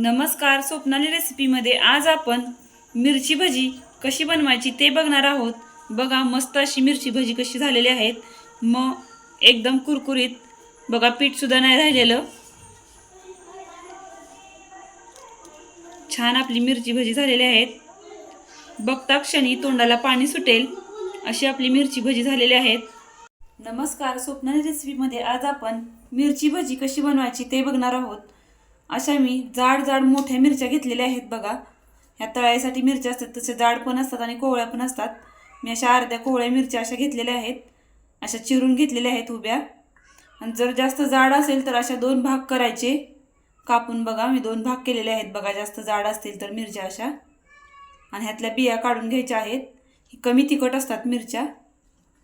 नमस्कार स्वप्नाली रेसिपीमध्ये आज आपण मिरची भजी कशी बनवायची ते बघणार आहोत. बघा मस्त अशी मिरची भजी कशी झालेली आहेत. मग एकदम कुरकुरीत बघा पीठसुद्धा नाही राहिलेलं. छान आपली मिरची भजी झालेली आहेत. बघता क्षणी तोंडाला पाणी सुटेल अशी आपली मिरची भजी झालेली आहेत. नमस्कार स्वप्नाली रेसिपीमध्ये आज आपण मिरची भजी कशी बनवायची ते बघणार आहोत. अशा मी जाड जाड मोठ्या मिरच्या घेतलेल्या आहेत बघा. ह्या तळायसाठी मिरच्या असतात तसे जाड पण असतात आणि कोवळ्या पण असतात. मी अशा अर्ध्या कोवळ्या मिरच्या अशा घेतलेल्या आहेत. अशा चिरून घेतलेल्या आहेत उभ्या. आणि जर जास्त जाड असेल तर अशा दोन भाग करायचे. कापून बघा मी दोन भाग केलेले आहेत बघा. जास्त जाड असतील तर मिरच्या अशा. आणि ह्यातल्या बिया काढून घ्यायच्या आहेत. कमी तिखट असतात मिरच्या.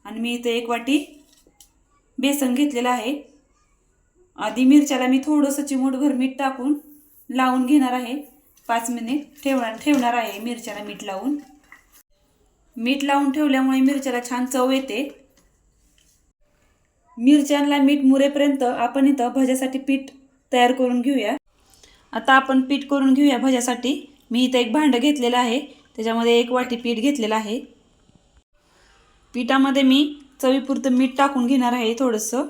आणि मी इथं एक वाटी बेसन घेतलेलं आहे. आधी मिरच्याला मी थोडंसं चिमूटभर मीठ टाकून लावून घेणार आहे. पाच मिनिट ठेवणार ठेवणार आहे मिरच्याला मीठ लावून. मीठ लावून ठेवल्यामुळे मिरच्याला छान चव येते. मिरच्यांना मीठ मुरेपर्यंत आपण इथं भज्यासाठी पीठ तयार करून घेऊया. आता आपण पीठ करून घेऊया भज्यासाठी. मी इथं एक भांडं घेतलेलं आहे. त्याच्यामध्ये एक वाटी पीठ घेतलेलं आहे. पिठामध्ये मी चवीपुरतं मीठ टाकून घेणार आहे थोडंसं.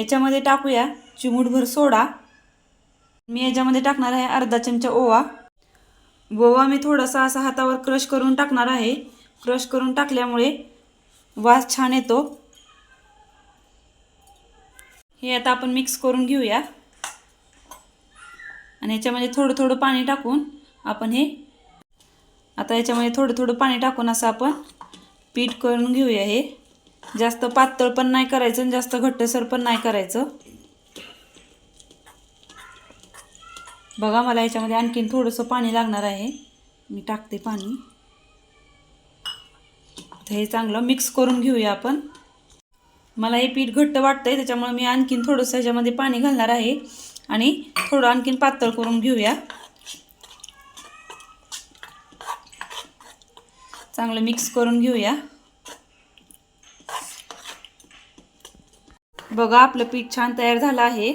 याच्यामध्ये टाकूया चिमूटभर सोडा. मी याच्यामध्ये टाकणार आहे अर्धा चमचा ओवा. ओवा मी थोडासा असा हातावर क्रश करून टाकणार आहे. क्रश करून टाकल्यामुळे वास छान येतो. हे आता आपण मिक्स करून घेऊया. आणि याच्यामध्ये थोडं थोडं पाणी टाकून आपण हे आता याच्यामध्ये थोडं थोडं पाणी टाकून असं आपण पीठ करून घेऊया हे. जास्त पातळ पण नाही करायचं आणि जास्त घट्टसर पण नाही करायचं. बघा मला याच्यामध्ये आणखीन थोडंसं पाणी लागणार आहे. मी टाकते पाणी. हे चांगलं मिक्स करून घेऊया आपण. मला हे पीठ घट्ट वाटतंय त्याच्यामुळे मी आणखीन थोडंसं ह्याच्यामध्ये पाणी घालणार आहे आणि थोडं आणखीन पातळ करून घेऊया. चांगलं मिक्स करून घेऊया. बघा आपलं पीठ छान तयार झालं आहे.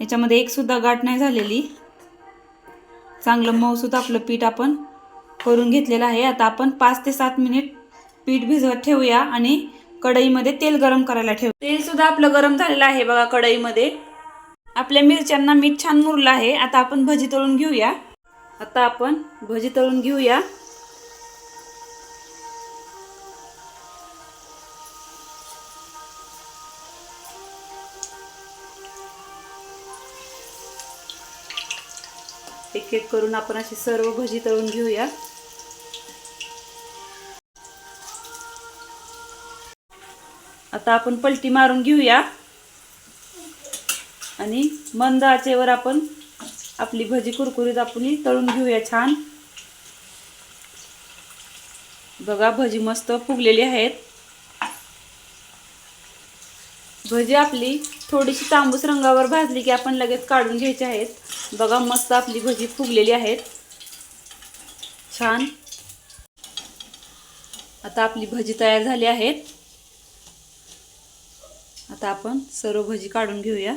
याच्यामध्ये एकसुद्धा गाठ नाही झालेली. चांगलं मऊसूत आपलं पीठ आपण करून घेतलेलं आहे. आता आपण पाच ते सात मिनिट पीठ भिजवत ठेवूया आणि कढईमध्ये तेल गरम करायला ठेवू. तेलसुद्धा आपलं गरम झालेलं आहे बघा कढईमध्ये. आपल्या मिरच्यांना मीठ छान मुरलं आहे. आता आपण भजी तळून घेऊया. आता आपण भजी तळून घेऊया. एक एक करून आपण अशी सर्व भजी तळून घेऊया. आता आपण पलटी मारून घेऊया. आणि मंद आचेवर आपण आपली भजी कुरकुरीत आपली तळून घेऊया छान. बघा भजी मस्त फुगलेली आहेत. भजी आपली थोडीशी तांबूस रंगावर भाजली की आपण लगेच काढून घ्यायची आहेत. बघा मस्त आपली भजी फुगलेली आहेत. छान. आता आपली भजी तयार झाली आहेत. आता आपण सर्व भजी काढून घेऊया.